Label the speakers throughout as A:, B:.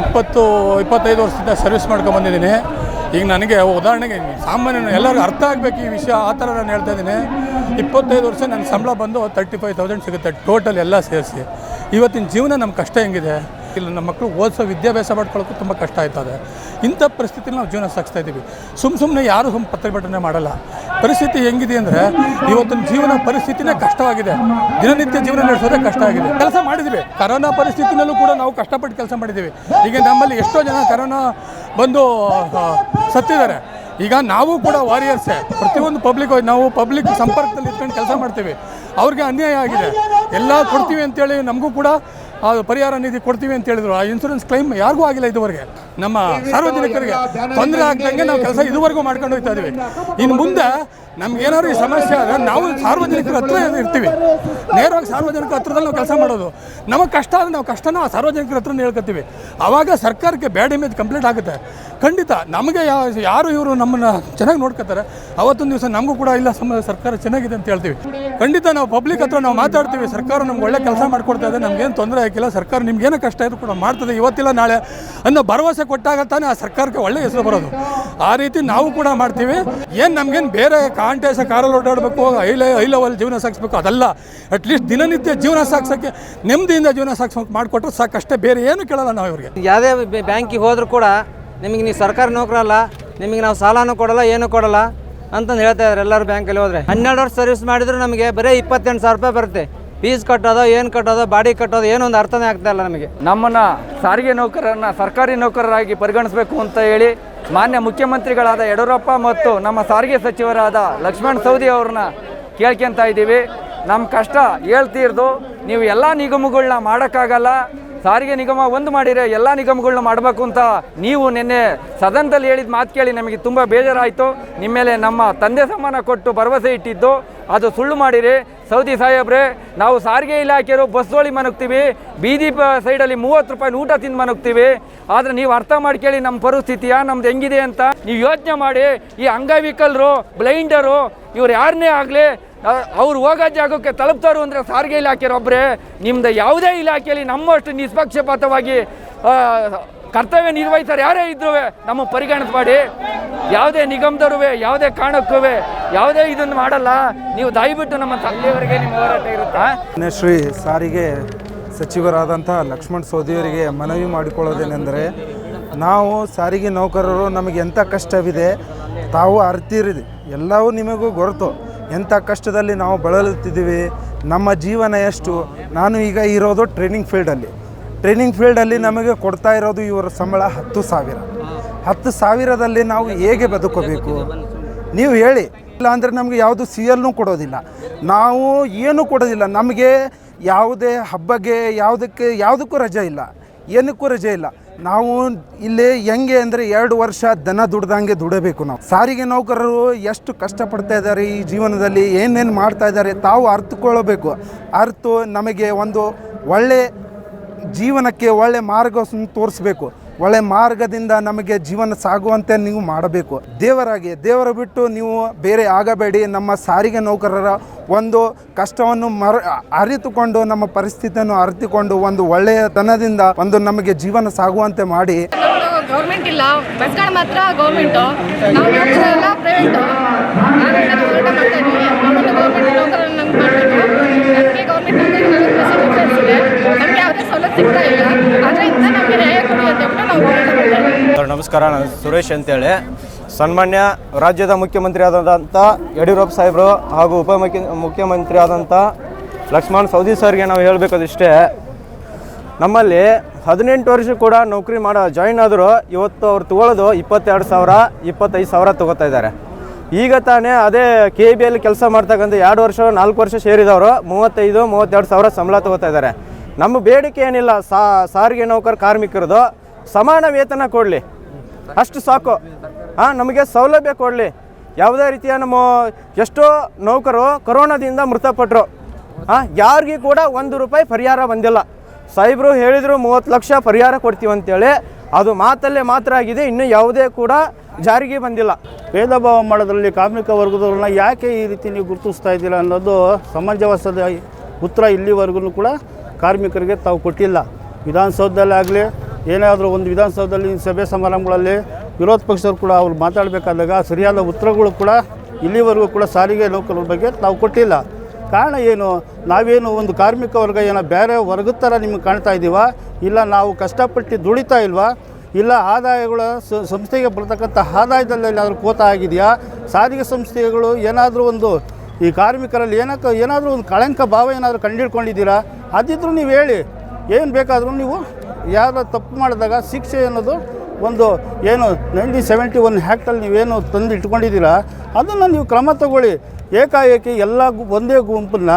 A: ಇಪ್ಪತ್ತು, ಇಪ್ಪತ್ತೈದು ವರ್ಷದಿಂದ ಸರ್ವಿಸ್ ಮಾಡ್ಕೊಂಬಂದಿದ್ದೀನಿ ಈಗ ನನಗೆ ಉದಾಹರಣೆಗೆ ಸಾಮಾನ್ಯ ಎಲ್ಲರಿಗೂ ಅರ್ಥ ಆಗಬೇಕು ಈ ವಿಷಯ, ಆ ಥರ ನಾನು ಹೇಳ್ತಾ ಇದ್ದೀನಿ. ಇಪ್ಪತ್ತೈದು ವರ್ಷ ನನ್ನ ಸಂಬಳ ಬಂದು ತರ್ಟಿ ಫೈವ್ ತೌಸಂಡ್ ಸಿಗುತ್ತೆ ಟೋಟಲ್ ಎಲ್ಲ ಸೇರಿಸಿ. ಇವತ್ತಿನ ಜೀವನ ನಮ್ಮ ಕಷ್ಟ ಹೆಂಗಿದೆ? ಇಲ್ಲ ನಮ್ಮ ಮಕ್ಕಳು ಓದಿಸೋ ವಿದ್ಯಾಭ್ಯಾಸ ಮಾಡ್ಕೊಳ್ಳೋಕ್ಕೂ ತುಂಬ ಕಷ್ಟ ಆಯ್ತದೆ. ಇಂಥ ಪರಿಸ್ಥಿತಿಲಿ ನಾವು ಜೀವನ ಸಾಗಿಸ್ತಾ ಇದ್ದೀವಿ. ಸುಮ್ಮ ಸುಮ್ಮನೆ ಯಾರು ಸುಮ್ಮ ಪ್ರತಿಭಟನೆ ಮಾಡಲ್ಲ. ಪರಿಸ್ಥಿತಿ ಹೆಂಗಿದೆ ಅಂದರೆ ಇವತ್ತಿನ ಜೀವನ ಪರಿಸ್ಥಿತಿನೇ ಕಷ್ಟವಾಗಿದೆ. ದಿನನಿತ್ಯ ಜೀವನ ನಡೆಸೋದೇ ಕಷ್ಟ ಆಗಿದೆ. ಕೆಲಸ ಮಾಡಿದ್ದೀವಿ ಕರೋನಾ ಪರಿಸ್ಥಿತಿನಲ್ಲೂ ಕೂಡ ನಾವು ಕಷ್ಟಪಟ್ಟು ಕೆಲಸ ಮಾಡಿದ್ದೀವಿ. ಈಗ ನಮ್ಮಲ್ಲಿ ಎಷ್ಟೋ ಜನ ಕರೋನಾ ಬಂದು ಸತ್ತಿದ್ದಾರೆ. ಈಗ ನಾವು ಕೂಡ ವಾರಿಯರ್ಸೇ. ಪ್ರತಿಯೊಂದು ಪಬ್ಲಿಕ್ ನಾವು ಪಬ್ಲಿಕ್ ಸಂಪರ್ಕದಲ್ಲಿ ಇಟ್ಕೊಂಡು ಕೆಲಸ ಮಾಡ್ತೀವಿ. ಅವ್ರಿಗೆ ಅನ್ಯಾಯ ಆಗಿದೆ. ಎಲ್ಲ ಕೊಡ್ತೀವಿ ಅಂತೇಳಿ ನಮಗೂ ಕೂಡ ಪರಿಹಾರ ನಿಧಿ ಕೊಡ್ತೀವಿ ಅಂತ ಹೇಳಿದ್ರು ಆ ಇನ್ಸೂರೆನ್ಸ್ ಕ್ಲೈಮ್ ಯಾರಿಗೂ ಆಗಿಲ್ಲ ಇದುವರೆಗೆ. ನಮ್ಮ ಸಾರ್ವಜನಿಕರಿಗೆ ತೊಂದರೆ ಆಗ್ದಂಗೆ ನಾವು ಕೆಲಸ ಇದುವರೆಗೂ ಮಾಡ್ಕೊಂಡು ಹೋಗ್ತಾ ಇದೀವಿ. ಇನ್ನು ಮುಂದೆ ನಮ್ಗೇನಾದ್ರು ಈ ಸಮಸ್ಯೆ ಆದರೆ ನಾವು ಸಾರ್ವಜನಿಕರ ಹತ್ರ ಇರ್ತೀವಿ. ನೇರವಾಗಿ ಸಾರ್ವಜನಿಕರ ಹತ್ರದಲ್ಲಿ ನಾವು ಕೆಲಸ ಮಾಡೋದು. ನಮಗೆ ಕಷ್ಟ ಆದರೆ ನಾವು ಕಷ್ಟನ ಆ ಸಾರ್ವಜನಿಕರ ಹತ್ರನೇ ಹೇಳ್ಕೊತೀವಿ. ಆವಾಗ ಸರ್ಕಾರಕ್ಕೆ ಬ್ಯಾಡ್ ಇಮೇಜ್ ಕಂಪ್ಲೀಟ್ ಆಗುತ್ತೆ. ಖಂಡಿತ ನಮಗೆ ಯಾರು ಇವರು ನಮ್ಮನ್ನು ಚೆನ್ನಾಗಿ ನೋಡ್ಕೊತಾರೆ. ಅವತ್ತೊಂದು ದಿವಸ ನಮಗೂ ಕೂಡ ಇಲ್ಲ ಸಮ, ಸರ್ಕಾರ ಚೆನ್ನಾಗಿದೆ ಅಂತ ಹೇಳ್ತೀವಿ. ಖಂಡಿತ ನಾವು ಪಬ್ಲಿಕ್ ಹತ್ರ ನಾವು ಮಾತಾಡ್ತೀವಿ. ಸರ್ಕಾರ ನಮ್ಗೆ ಒಳ್ಳೆ ಕೆಲಸ ಮಾಡ್ಕೊಡ್ತಾ ಇದೆ. ನಮ್ಗೇನು ತೊಂದರೆ ಆಗಿಲ್ಲ. ಸರ್ಕಾರ ನಿಮ್ಗೇನು ಕಷ್ಟ ಇದ್ರು ಕೂಡ ಮಾಡ್ತದೆ. ಇವತ್ತಿಲ್ಲ ನಾಳೆ ಅನ್ನೋ ಭರವಸೆ ಕೊಟ್ಟಾಗ ತಾನೇ ಆ ಸರ್ಕಾರಕ್ಕೆ ಒಳ್ಳೆ ಹೆಸರು ಬರೋದು. ಆ ರೀತಿ ನಾವು ಕೂಡ ಮಾಡ್ತೀವಿ. ಏನು ನಮಗೇನು ಬೇರೆ ಕಾಂಟೇಸ ಕಾರಲ್ಲಿ ಓಡಾಡಬೇಕು ಐ ಐ ಲೆವೆಲ್ ಜೀವನ ಸಾಗಿಸ್ಬೇಕು, ಅದಲ್ಲ. ಅಟ್ಲೀಸ್ಟ್ ದಿನನಿತ್ಯ ಜೀವನ ಸಾಗಿಸೋಕ್ಕೆ, ನೆಮ್ಮದಿಯಿಂದ ಜೀವನ ಸಾಗಿಸೋಕೆ ಮಾಡಿಕೊಟ್ರೆ ಸಾಕಷ್ಟೇ. ಬೇರೆ ಏನು ಕೇಳಲ್ಲ ನಾವು ಇವ್ರಿಗೆ.
B: ಯಾವುದೇ ಬ್ಯಾಂಕಿಗೆ ಹೋದರೂ ಕೂಡ ನಿಮಗೆ ನೀವು ಸರ್ಕಾರಿ ನೌಕರಲ್ಲ ನಿಮಗೆ ನಾವು ಸಾಲನೂ ಕೊಡಲ್ಲ, ಏನೂ ಕೊಡಲ್ಲ ಅಂತಂದು ಹೇಳ್ತಾ ಇದ್ದಾರೆ ಎಲ್ಲರೂ ಬ್ಯಾಂಕಲ್ಲಿ ಹೋದರೆ. ಹನ್ನೆರಡು ವರ್ಷ ಸರ್ವಿಸ್ ಮಾಡಿದ್ರು ನಮಗೆ ಬರೀ ಇಪ್ಪತ್ತೆಂಟು ಸಾವಿರ ರೂಪಾಯಿ ಬರುತ್ತೆ. ಫೀಸ್ ಕಟ್ಟೋದು, ಏನು ಕಟ್ಟೋದು, ಬಾಡಿ ಕಟ್ಟೋದು ಏನೋ ಒಂದು ಅರ್ಥನೇ ಆಗ್ತಾ ಇಲ್ಲ ನಮಗೆ.
C: ನಮ್ಮನ್ನು ಸಾರಿಗೆ ನೌಕರರನ್ನು ಸರ್ಕಾರಿ ನೌಕರರಾಗಿ ಪರಿಗಣಿಸಬೇಕು ಅಂತ ಹೇಳಿ ಮಾನ್ಯ ಮುಖ್ಯಮಂತ್ರಿಗಳಾದ ಯಡಿಯೂರಪ್ಪ ಮತ್ತು ನಮ್ಮ ಸಾರಿಗೆ ಸಚಿವರಾದ ಲಕ್ಷ್ಮಣ್ ಸವದಿ ಅವ್ರನ್ನ ಕೇಳ್ಕೊಂತ ಇದ್ದೀವಿ. ನಮ್ಮ ಕಷ್ಟ ಹೇಳ್ತೀರ್ದು. ನೀವು ಎಲ್ಲ ನಿಗಮಗಳನ್ನ ಮಾಡೋಕ್ಕಾಗಲ್ಲ. ಸಾರಿಗೆ ನಿಗಮ ಒಂದು ಮಾಡಿದರೆ ಎಲ್ಲ ನಿಗಮಗಳನ್ನ ಮಾಡಬೇಕು ಅಂತ ನೀವು ನಿನ್ನೆ ಸದನದಲ್ಲಿ ಹೇಳಿದ ಮಾತು ಕೇಳಿ ನಮಗೆ ತುಂಬ ಬೇಜಾರಾಯಿತು. ನಿಮ್ಮ ಮೇಲೆ ನಮ್ಮ ತಂದೆ ಸಮಾನ ಕೊಟ್ಟು ಭರವಸೆ ಇಟ್ಟಿದ್ದು. ಅದು ಸುಳ್ಳು ಮಾಡಿರಿ. ಸೌದಿ ಸಾಹೇಬ್ರೆ, ನಾವು ಸಾರಿಗೆ ಇಲಾಖೆಯವರು ಬಸ್ಸೋಳಿ ಮನಗ್ತೀವಿ. ಬೀದಿ ಪ ಸೈಡಲ್ಲಿ ಮೂವತ್ತು ರೂಪಾಯಿ ಊಟ ತಿಂದು ಮನಗ್ತೀವಿ. ಆದರೆ ನೀವು ಅರ್ಥ ಮಾಡ್ಕೇಳಿ ನಮ್ಮ ಪರಿಸ್ಥಿತಿಯ, ನಮ್ದು ಹೆಂಗಿದೆ ಅಂತ ನೀವು ಯೋಚನೆ ಮಾಡಿ. ಈ ಅಂಗವಿಕಲರು, ಬ್ಲೈಂಡರು, ಇವ್ರು ಯಾರನ್ನೇ ಆಗಲಿ ಅವ್ರು ಹೋಗೋ ಜಾಗಕ್ಕೆ ತಲುಪ್ತಾರು ಅಂದರೆ ಸಾರಿಗೆ ಒಬ್ಬರೇ ನಿಮ್ದು ಯಾವುದೇ ಇಲಾಖೆಯಲ್ಲಿ ನಮ್ಮಷ್ಟು ನಿಷ್ಪಕ್ಷಪಾತವಾಗಿ ಕರ್ತವ್ಯ ನಿರ್ವಹಿಸ್ತಾರೆ ಯಾರೇ ಇದ್ರೂ ನಮ್ಮ ಪರಿಗಣಿಸ್ಬೇಡಿ ಯಾವುದೇ ನಿಗಮದವರು ಯಾವುದೇ ಕಾರಣಕ್ಕೂ ಯಾವುದೇ ಇದನ್ನು ಮಾಡಲ್ಲ. ನೀವು ದಯವಿಟ್ಟು ನಮ್ಮ ತಂದೆಯವರಿಗೆ ನಿಮ್ಮ ಹೋರಾಟ ಇರುತ್ತಾ?
D: ಶ್ರೀ ಸಾರಿಗೆ ಸಚಿವರಾದಂಥ ಲಕ್ಷ್ಮಣ್ ಸೋದಿಯವರಿಗೆ ಮನವಿ ಮಾಡಿಕೊಳ್ಳೋದೇನೆಂದರೆ, ನಾವು ಸಾರಿಗೆ ನೌಕರರು ನಮಗೆ ಎಂಥ ಕಷ್ಟವಿದೆ, ತಾವು ಅರ್ತಿರಿದೆ ಎಲ್ಲವೂ ನಿಮಗೂ ಗೊತ್ತು ಎಂಥ ಕಷ್ಟದಲ್ಲಿ ನಾವು ಬಳಲುತ್ತಿದ್ದೀವಿ, ನಮ್ಮ ಜೀವನ ಎಷ್ಟು? ನಾನು ಈಗ ಇರೋದು ಟ್ರೈನಿಂಗ್ ಫೀಲ್ಡಲ್ಲಿ ಟ್ರೈನಿಂಗ್ ಫೀಲ್ಡಲ್ಲಿ ನಮಗೆ ಕೊಡ್ತಾ ಇರೋದು ಇವರ ಸಂಬಳ ಹತ್ತು ಸಾವಿರ. ಹತ್ತು ಸಾವಿರದಲ್ಲಿ ನಾವು ಹೇಗೆ ಬದುಕೋಬೇಕು? ನೀವು ಹೇಳಿ. ಇಲ್ಲ ಅಂದರೆ ನಮಗೆ ಯಾವುದು ಸಿ ಎಲ್ನೂ ಕೊಡೋದಿಲ್ಲ. ನಾವು ಏನೂ ಕೊಡೋದಿಲ್ಲ. ನಮಗೆ ಯಾವುದೇ ಹಬ್ಬಗೆ ಯಾವುದಕ್ಕೆ ಯಾವುದಕ್ಕೂ ರಜೆ ಇಲ್ಲ. ಏನಕ್ಕೂ ರಜೆ ಇಲ್ಲ. ನಾವು ಇಲ್ಲಿ ಹೆಂಗೆ ಅಂದರೆ ಎರಡು ವರ್ಷ ದನ ದುಡ್ದಂಗೆ ದುಡಬೇಕು ನಾವು. ಸಾರಿಗೆ ನೌಕರರು ಎಷ್ಟು ಕಷ್ಟಪಡ್ತಾ ಇದ್ದಾರೆ ಈ ಜೀವನದಲ್ಲಿ, ಏನೇನು ಮಾಡ್ತಾ ಇದ್ದಾರೆ ತಾವು ಅರ್ಥಕೊಳ್ಳಬೇಕು. ಅರ್ಥ ನಮಗೆ ಒಂದು ಒಳ್ಳೆ ಜೀವನಕ್ಕೆ ಒಳ್ಳೆ ಮಾರ್ಗ ತೋರಿಸ್ಬೇಕು. ಒಳ್ಳೆ ಮಾರ್ಗದಿಂದ ನಮಗೆ ಜೀವನ ಸಾಗುವಂತೆ ನೀವು ಮಾಡಬೇಕು. ದೇವರಾಗಿ, ದೇವರ ಬಿಟ್ಟು ನೀವು ಬೇರೆ ಆಗಬೇಡಿ. ನಮ್ಮ ಸಾರಿಗೆ ನೌಕರರ ಒಂದು ಕಷ್ಟವನ್ನು ಮರ, ಅರಿತುಕೊಂಡು, ನಮ್ಮ ಪರಿಸ್ಥಿತಿಯನ್ನು ಅರಿತುಕೊಂಡು, ಒಂದು ಒಳ್ಳೆಯತನದಿಂದ ಒಂದು ನಮಗೆ ಜೀವನ ಸಾಗುವಂತೆ ಮಾಡಿ.
E: ಗೌರ್ಮೆಂಟ್ ಇಲ್ಲ. ಬಸ್ಗಳು ಮಾತ್ರ ಗೌರ್ಮೆಂಟು. ಪ್ರೈವೇಟು ಆದ್ದರಿಂದ ನಾವು ಹೋರಾಟ ಮಾಡ್ತಾ ಇದ್ದೀವಿ ನಮ್ಮನ್ನು ಗೌರ್ಮೆಂಟ್ ನೌಕರನ್ನು ನಮ್ಗೆ ಮಾಡಬೇಕು ನಮಗೆ ಗೌರ್ಮೆಂಟ್ ನೌಕರಿ ನಮಗೆ ಫೆಸಿಲಿಟೀಸ್ ಇದೆ ನಮಗೆ ಯಾವುದೇ ಸವಲತ್ತು ಸಿಗ್ತಾ ಇಲ್ಲ ಆದ್ದರಿಂದ ನಮಗೆ ನ್ಯಾಯ ಕೊಡಿ ಅಂತ ಹೇಳ್ಬಿಟ್ಟು ನಾವು ಹೋರಾಟ ಮಾಡ್ತಾ ಇದ್ದೀವಿ
F: ಸರ್ ನಮಸ್ಕಾರ, ನಾನು ಸುರೇಶ್ ಅಂತೇಳಿ. ಸನ್ಮಾನ್ಯ ರಾಜ್ಯದ ಮುಖ್ಯಮಂತ್ರಿ ಆದಂಥ ಯಡಿಯೂರಪ್ಪ ಸಾಹೇಬರು ಹಾಗೂ ಉಪಮುಖ್ಯ ಮುಖ್ಯಮಂತ್ರಿ ಆದಂಥ ಲಕ್ಷ್ಮಣ್ ಸೌದಿ ಸರ್ಗೆ ನಾವು ಹೇಳಬೇಕದಿಷ್ಟೇ. ನಮ್ಮಲ್ಲಿ ಹದಿನೆಂಟು ವರ್ಷ ಕೂಡ ನೌಕರಿ ಮಾಡೋ, ಜಾಯಿನ್ ಆದರೂ ಇವತ್ತು ಅವ್ರು ತಗೊಳ್ಳೋದು ಇಪ್ಪತ್ತೆರಡು ಸಾವಿರ, ಇಪ್ಪತ್ತೈದು ಸಾವಿರ ತಗೋತಾ ಇದ್ದಾರೆ. ಈಗ ತಾನೇ ಅದೇ ಕೆ ಬಿ ಎಲ್ಲಿ ಕೆಲಸ ಮಾಡ್ತಕ್ಕಂಥ ಎರಡು ವರ್ಷ, ನಾಲ್ಕು ವರ್ಷ ಸೇರಿದವರು ಮೂವತ್ತೈದು, ಮೂವತ್ತೆರಡು ಸಾವಿರ ಸಂಬಳ ತಗೋತಾ ಇದ್ದಾರೆ. ನಮ್ಮ ಬೇಡಿಕೆ ಏನಿಲ್ಲ ಸಾರಿಗೆ ನೌಕರ ಕಾರ್ಮಿಕರದು ಸಮಾನ ವೇತನ ಕೊಡಲಿ. ಅಷ್ಟು ಸಾಕು. ಹಾಂ, ನಮಗೆ ಸೌಲಭ್ಯ ಕೊಡಲಿ. ಯಾವುದೇ ರೀತಿಯ ನಮ್ಮ ಎಷ್ಟೋ ನೌಕರು ಕೊರೋನಾದಿಂದ ಮೃತಪಟ್ಟರು ಹಾಂ, ಯಾರಿಗೂ ಕೂಡ ಒಂದು ರೂಪಾಯಿ ಪರಿಹಾರ ಬಂದಿಲ್ಲ. ಸಾಹೇಬರು ಹೇಳಿದರು ಮೂವತ್ತು ಲಕ್ಷ ಪರಿಹಾರ ಕೊಡ್ತೀವಿ ಅಂತೇಳಿ. ಅದು ಮಾತಲ್ಲೇ ಮಾತ್ರ ಆಗಿದೆ. ಇನ್ನು ಯಾವುದೇ ಕೂಡ ಜಾರಿಗೆ ಬಂದಿಲ್ಲ.
G: ಭೇದ ಭಾವ ಮಾಡೋದ್ರಲ್ಲಿ ಕಾರ್ಮಿಕ ವರ್ಗದವ್ರನ್ನ ಯಾಕೆ ಈ ರೀತಿ ನೀವು ಗುರುತಿಸ್ತಾ ಇದ್ದೀರಾ ಅನ್ನೋದು ಸಮಂಜಸದ ಉತ್ತರ ಇಲ್ಲಿವರೆಗೂ ಕೂಡ ಕಾರ್ಮಿಕರಿಗೆ ತಾವು ಕೊಟ್ಟಿಲ್ಲ. ವಿಧಾನಸೌಧದಲ್ಲಾಗಲಿ ಏನಾದರೂ ಒಂದು ವಿಧಾನಸೌಧದಲ್ಲಿ ಸಭೆ ಸಮಾರಂಭಗಳಲ್ಲಿ ವಿರೋಧ ಪಕ್ಷದವ್ರು ಕೂಡ ಅವ್ರು ಮಾತಾಡಬೇಕಾದಾಗ ಸರಿಯಾದ ಉತ್ತರಗಳು ಕೂಡ ಇಲ್ಲಿವರೆಗೂ ಕೂಡ ಸಾರಿಗೆ ನೌಕರರ ಬಗ್ಗೆ ನಾವು ಕೊಟ್ಟಿಲ್ಲ. ಕಾರಣ ಏನು? ನಾವೇನು ಒಂದು ಕಾರ್ಮಿಕ ವರ್ಗ ಏನೋ ಬೇರೆ ವರ್ಗದ ಥರ ನಿಮಗೆ ಕಾಣ್ತಾ ಇದ್ದೀವ ಇಲ್ಲ ನಾವು ಕಷ್ಟಪಟ್ಟು ದುಡಿತಾ ಇಲ್ವಾ? ಇಲ್ಲ ಆದಾಯಗಳ ಸಂಸ್ಥೆಗೆ ಬರ್ತಕ್ಕಂಥ ಆದಾಯದಲ್ಲಿ ಏನಾದರೂ ಕೋತ ಆಗಿದೆಯಾ? ಸಾರಿಗೆ ಸಂಸ್ಥೆಗಳು ಏನಾದರೂ ಒಂದು ಈ ಕಾರ್ಮಿಕರಲ್ಲಿ ಏನಕ್ಕೆ, ಏನಾದರೂ ಒಂದು ಕಳಂಕ ಭಾವ ಏನಾದರೂ ಕಂಡಿಡ್ಕೊಂಡಿದ್ದೀರಾ ಅದಿದ್ದರೂ ನೀವು ಹೇಳಿ. ಏನು ಬೇಕಾದರೂ ನೀವು ಯಾರು ತಪ್ಪು ಮಾಡಿದಾಗ ಶಿಕ್ಷೆ ಅನ್ನೋದು ಒಂದು ಏನು ನೈನ್ಟೀನ್ ಸೆವೆಂಟಿ ಒನ್ ಹ್ಯಾಕ್ಟಲ್ಲಿ ನೀವೇನು ತಂದು ಇಟ್ಕೊಂಡಿದ್ದೀರಾ ಅದನ್ನು ನೀವು ಕ್ರಮ ತಗೊಳ್ಳಿ. ಏಕಾಏಕಿ ಎಲ್ಲ ಒಂದೇ ಗುಂಪನ್ನ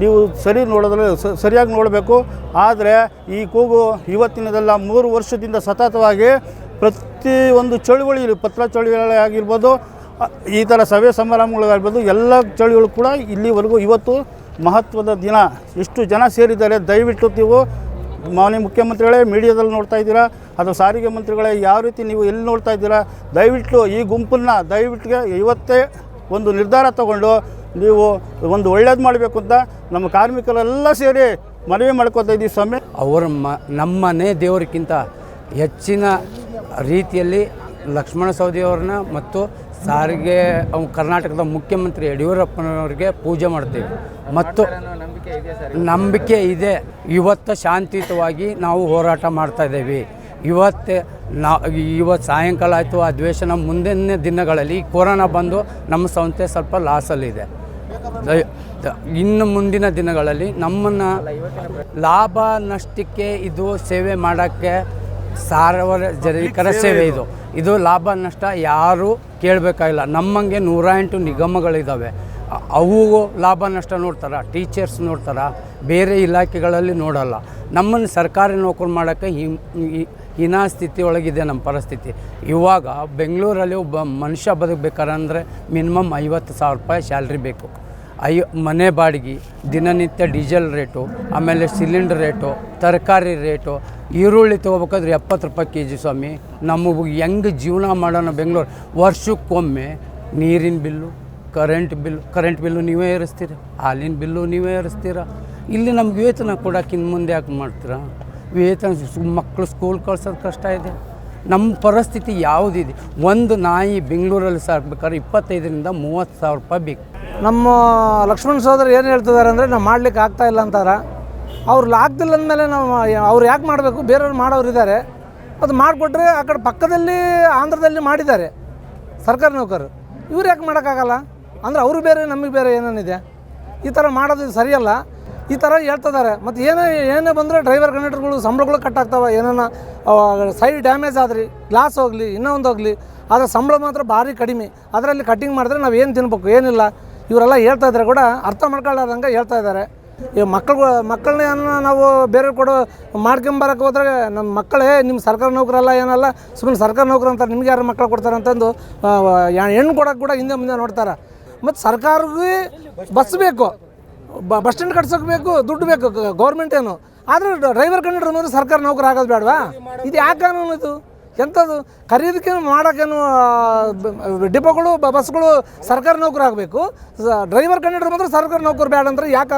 G: ನೀವು ಸರಿ ನೋಡಿದ್ರೆ ಸರಿಯಾಗಿ ನೋಡಬೇಕು. ಆದರೆ ಈ ಕೂಗು ಇವತ್ತಿನದೆಲ್ಲ ಮೂರು ವರ್ಷದಿಂದ ಸತತವಾಗಿ ಪ್ರತಿ ಒಂದು ಚಳುವಳಿ ಪತ್ರ ಚಳುವಳಿ ಆಗಿರ್ಬೋದು ಈ ಥರ ಸಭೆ ಸಮಾರಂಭಗಳಾಗಿರ್ಬೋದು ಎಲ್ಲ ಚಳುವಳಿ ಕೂಡ ಇಲ್ಲಿವರೆಗೂ ಇವತ್ತು ಮಹತ್ವದ ದಿನ. ಎಷ್ಟು ಜನ ಸೇರಿದ್ದಾರೆ, ದಯವಿಟ್ಟು ನೀವು ಮಾನ್ಯ ಮುಖ್ಯಮಂತ್ರಿಗಳೇ ಮೀಡಿಯಾದಲ್ಲಿ ನೋಡ್ತಾ ಇದ್ದೀರಾ? ಅಥವಾ ಸಾರಿಗೆ ಮಂತ್ರಿಗಳೇ, ಯಾವ ರೀತಿ ನೀವು ಎಲ್ಲಿ ನೋಡ್ತಾ ಇದ್ದೀರಾ? ದಯವಿಟ್ಟು ಈ ಗುಂಪನ್ನು ದಯವಿಟ್ಟು ಇವತ್ತೇ ಒಂದು ನಿರ್ಧಾರ ತಗೊಂಡು ನೀವು ಒಂದು ಒಳ್ಳೇದು ಮಾಡಬೇಕು ಅಂತ ನಮ್ಮ ಕಾರ್ಮಿಕರೆಲ್ಲ ಸೇರಿ ಮನವಿ ಮಾಡ್ಕೊತಾ ಇದ್ದೀವಿ ಸ್ವಾಮಿ.
H: ಅವರ ಮ, ನಮ್ಮನೆ ದೇವರಿಗಿಂತ ಹೆಚ್ಚಿನ ರೀತಿಯಲ್ಲಿ ಲಕ್ಷ್ಮಣ ಸವದಿಯವ್ರನ್ನ ಮತ್ತು ಸಾರಿಗೆ ಅವ್ ಕರ್ನಾಟಕದ ಮುಖ್ಯಮಂತ್ರಿ ಯಡಿಯೂರಪ್ಪನವ್ರಿಗೆ ಪೂಜೆ ಮಾಡ್ತೀವಿ. ಮತ್ತು ನಂಬಿಕೆ ಇದೆ. ಇವತ್ತು ಶಾಂತಿಯುತವಾಗಿ ನಾವು ಹೋರಾಟ ಮಾಡ್ತಾ ಇದ್ದೇವೆ. ಇವತ್ತು ನಾ ಇವತ್ತು ಸಾಯಂಕಾಲ ಆಯಿತು ಅಧಿವೇಶನ ಮುಂದಿನ ದಿನಗಳಲ್ಲಿ ಕೊರೋನಾ ಬಂದು ನಮ್ಮ ಸಂಸ್ಥೆ ಸ್ವಲ್ಪ ಲಾಸಲ್ಲಿದೆ ಇನ್ನು ಮುಂದಿನ ದಿನಗಳಲ್ಲಿ ನಮ್ಮನ್ನು ಲಾಭ ನಷ್ಟಕ್ಕೆ ಇದು ಸೇವೆ ಮಾಡೋಕ್ಕೆ ಸಾರ್ವಜನಿಕರ ಸೇವೆ ಇದು. ಇದು. ಲಾಭ ನಷ್ಟ ಯಾರೂ ಕೇಳಬೇಕಾಗಿಲ್ಲ. ನಮ್ಮಂಗೆ ನೂರ ಎಂಟು ನಿಗಮಗಳಿದ್ದಾವೆ ಅವು ಲಾಭ ನಷ್ಟ ನೋಡ್ತಾರೆ ಟೀಚರ್ಸ್ ನೋಡ್ತಾರೆ ಬೇರೆ ಇಲಾಖೆಗಳಲ್ಲಿ ನೋಡಲ್ಲ. ನಮ್ಮನ್ನು ಸರ್ಕಾರಿ ನೌಕರಿ ಮಾಡೋಕ್ಕೆ ಹೀನಾ ಸ್ಥಿತಿ ಒಳಗಿದೆ ನಮ್ಮ ಪರಿಸ್ಥಿತಿ. ಇವಾಗ ಬೆಂಗಳೂರಲ್ಲಿ ಒಬ್ಬ ಮನುಷ್ಯ ಬದುಕಬೇಕಾದ್ರೆ ಮಿನಿಮಮ್ ಐವತ್ತು ಸಾವಿರ ರೂಪಾಯಿ ಸ್ಯಾಲ್ರಿ ಬೇಕು. ಐ ಮನೆ ಬಾಡಿಗೆ, ದಿನನಿತ್ಯ ಡೀಸೆಲ್ ರೇಟು, ಆಮೇಲೆ ಸಿಲಿಂಡರ್ ರೇಟು, ತರಕಾರಿ ರೇಟು, ಈರುಳ್ಳಿ ತೊಗೋಬೇಕಾದ್ರೆ ಎಪ್ಪತ್ತು ರೂಪಾಯಿ ಕೆ ಜಿ ಸ್ವಾಮಿ. ನಮಗೆ ಹೆಂಗೆ ಜೀವನ ಮಾಡೋಣ ಬೆಂಗಳೂರು? ವರ್ಷಕ್ಕೊಮ್ಮೆ ನೀರಿನ bill current bill current bill ನೀವೇ ಏರಿಸ್ತೀರ? ಹಾಲಿನ ಬಿಲ್ಲು ನೀವೇ ಏರಿಸ್ತೀರ? ಇಲ್ಲಿ ನಮ್ಗೆ ವೇತನ ಇನ್ನು ಮುಂದೆ ಯಾಕೆ ಮಾಡ್ತೀರಾ? ವೇತನ ಮಕ್ಕಳು ಸ್ಕೂಲ್ ಕಳ್ಸೋದು ಕಷ್ಟ ಇದೆ. ನಮ್ಮ ಪರಿಸ್ಥಿತಿ ಯಾವುದಿದೆ? ಒಂದು ನಾಯಿ ಬೆಂಗಳೂರಲ್ಲಿ ಸಾಕ್ಬೇಕಾದ್ರೆ ಇಪ್ಪತ್ತೈದರಿಂದ ಮೂವತ್ತು ಸಾವಿರ ರೂಪಾಯಿ ಬೇಕು.
I: ನಮ್ಮ ಲಕ್ಷ್ಮಣ್ ಸೋದರ ಏನು ಹೇಳ್ತಿದ್ದಾರೆ ಅಂದರೆ, ನಾವು ಮಾಡ್ಲಿಕ್ಕೆ ಆಗ್ತಾ ಇಲ್ಲ ಅಂತಾರೆ. ಅವ್ರು ಆಗ್ತಿಲ್ಲ ಅಂದಮೇಲೆ ನಾವು, ಅವ್ರು ಯಾಕೆ ಮಾಡಬೇಕು? ಬೇರೆಯವ್ರು ಮಾಡೋರು ಇದ್ದಾರೆ ಅದು ಮಾಡಿಕೊಟ್ರೆ ಆ ಕಡೆ ಪಕ್ಕದಲ್ಲಿ ಆಂಧ್ರದಲ್ಲಿ ಮಾಡಿದ್ದಾರೆ ಸರ್ಕಾರಿ ನೌಕರರು. ಇವ್ರು ಯಾಕೆ ಮಾಡೋಕ್ಕಾಗಲ್ಲ ಅಂದರೆ ಅವರು ಬೇರೆ, ನಮಗೆ ಬೇರೆ ಏನೇನಿದೆ ಈ ಥರ ಮಾಡೋದು ಸರಿಯಲ್ಲ. ಈ ಥರ ಹೇಳ್ತಿದ್ದಾರೆ. ಮತ್ತು ಏನೇ ಏನೇ ಬಂದರೆ ಡ್ರೈವರ್ ಕಂಡಕ್ಟರ್ಗಳು ಸಂಬಳಗಳು ಕಟ್ ಆಗ್ತಾವೆ. ಏನಾನ ಸೈಡ್ ಡ್ಯಾಮೇಜ್ ಆದ್ರಿ ಗ್ಲಾಸ್ ಹೋಗಲಿ, ಇನ್ನೊಂದು ಹೋಗಲಿ, ಆದರೆ ಸಂಬಳ ಮಾತ್ರ ಭಾರಿ ಕಡಿಮೆ. ಅದರಲ್ಲಿ ಕಟ್ಟಿಂಗ್ ಮಾಡಿದ್ರೆ ನಾವು ಏನು ತಿನ್ಬೇಕು? ಏನಿಲ್ಲ. ಇವರೆಲ್ಲ ಹೇಳ್ತಾ ಇದ್ದಾರೆ ಕೂಡ ಅರ್ಥ ಮಾಡ್ಕೊಳ್ಳಾರ್ದಂಗೆ ಹೇಳ್ತಾ ಇದ್ದಾರೆ. ಈ ಮಕ್ಕಳು ಮಕ್ಕಳನ್ನ ನಾವು ಬೇರೆ ಕೊಡೋ ಮಾಡ್ಕೊಂಬರಕ್ಕೆ ಹೋದ್ರೆ ನಮ್ಮ ಮಕ್ಕಳೇ ನಿಮ್ಮ ಸರ್ಕಾರಿ ನೌಕರಲ್ಲ, ಏನಲ್ಲ ಸುಮ್ಮನೆ ಸರ್ಕಾರಿ ನೌಕರ ಅಂತ ನಿಮ್ಗೆ ಯಾರು ಮಕ್ಕಳು ಕೊಡ್ತಾರೆ ಅಂತಂದು ಹೆಣ್ಣು ಕೊಡೋಕೆ ಕೂಡ ಹಿಂದೆ ಮುಂದೆ ನೋಡ್ತಾರೆ. ಮತ್ತು ಸರ್ಕಾರಕ್ಕೆ ಬಸ್ ಬೇಕು ಬಸ್ ಸ್ಟ್ಯಾಂಡ್ ಕಟ್ಸೋಕೆ ಬೇಕು, ದುಡ್ಡು ಬೇಕು, ಗೌರ್ಮೆಂಟ್ ಏನು. ಆದರೆ ಡ್ರೈವರ್ ಅನ್ನೋದು ಸರ್ಕಾರ ನೌಕರ ಆಗೋದು ಬೇಡವಾ ಇದು ಯಾಕೆ ಕಾನೂನು ಇದು? ಎಂಥದ್ದು ಖರೀದಕ್ಕೆ ಮಾಡೋಕ್ಕೇನು ಡಿಪೋಗಳು ಬಸ್ಗಳು ಸರ್ಕಾರಿ ನೌಕರು ಆಗಬೇಕು ಡ್ರೈವರ್ ಕಂಡಕ್ಟರ್ ಮಾತ್ರ ಸರ್ಕಾರಿ ನೌಕರು ಬೇಡ ಅಂದ್ರೆ ಯಾಕೆ